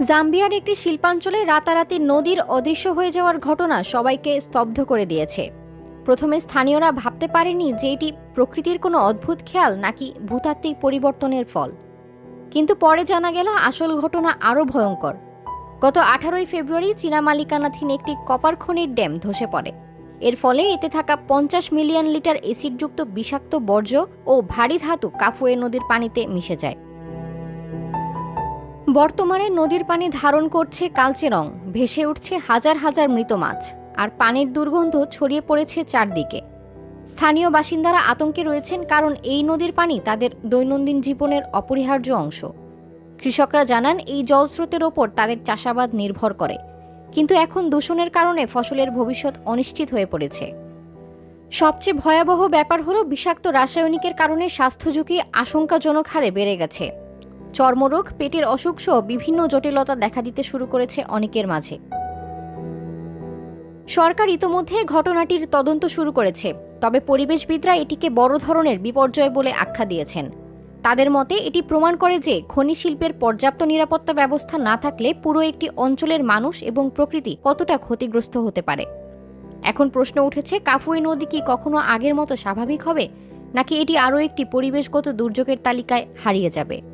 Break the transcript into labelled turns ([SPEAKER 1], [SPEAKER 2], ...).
[SPEAKER 1] জাম্বিয়ার একটি শিল্পাঞ্চলে রাতারাতি নদীর অদৃশ্য হয়ে যাওয়ার ঘটনা সবাইকে স্তব্ধ করে দিয়েছে। প্রথমে স্থানীয়রা ভাবতে পারেনি যে এটি প্রকৃতির কোনো অদ্ভুত খেয়াল নাকি ভূতাত্ত্বিক পরিবর্তনের ফল। কিন্তু পরে জানা গেল আসল ঘটনা আরও ভয়ঙ্কর। গত আঠারোই ফেব্রুয়ারি চীনা মালিকানাধীন একটি কপার খনির ড্যাম ধসে পড়ে। এর ফলে এতে থাকা পঞ্চাশ মিলিয়ন লিটার এসিডযুক্ত বিষাক্ত বর্জ্য ও ভারী ধাতু কাফুয়ে নদীর পানিতে মিশে যায়। বর্তমানে নদীর পানি ধারণ করছে কালচে রং ভেসে উঠছে হাজার হাজার মৃত মাছ। আর পানির দুর্গন্ধ ছড়িয়ে পড়েছে চারদিকে। স্থানীয় বাসিন্দারা আতঙ্কে রয়েছেন কারণ এই নদীর পানি তাদের দৈনন্দিন জীবনের অপরিহার্য অংশ। কৃষকরা জানান, এই জলস্রোতের ওপর তাদের চাষাবাদ নির্ভর করে। কিন্তু এখন দূষণের কারণে ফসলের ভবিষ্যৎ অনিশ্চিত হয়ে পড়েছে। সবচেয়ে ভয়াবহ ব্যাপার হলো বিষাক্ত রাসায়নিকের কারণে স্বাস্থ্য ঝুঁকি আশঙ্কাজনক হারে বেড়ে গেছে। চর্মরোগ, পেটের অসুখ সহ বিভিন্ন জটিলতা দেখা দিতে শুরু করেছে অনেকের মাঝে। সরকার ইতোমধ্যে ঘটনাটির তদন্ত শুরু করেছে, তবে পরিবেশবিদরা এটিকে বড় ধরনের বিপর্যয় বলে আখ্যা দিয়েছেন। তাদের মতে, এটি প্রমাণ করে যে খনি শিল্পের পর্যাপ্ত নিরাপত্তা ব্যবস্থা না থাকলে পুরো একটি অঞ্চলের মানুষ এবং প্রকৃতি কতটা ক্ষতিগ্রস্ত হতে পারে। এখন প্রশ্ন উঠেছে, কাফুই নদী কি কখনো আগের মতো স্বাভাবিক হবে, নাকি এটি আরও একটি পরিবেশগত দুর্যোগের তালিকায় হারিয়ে যাবে?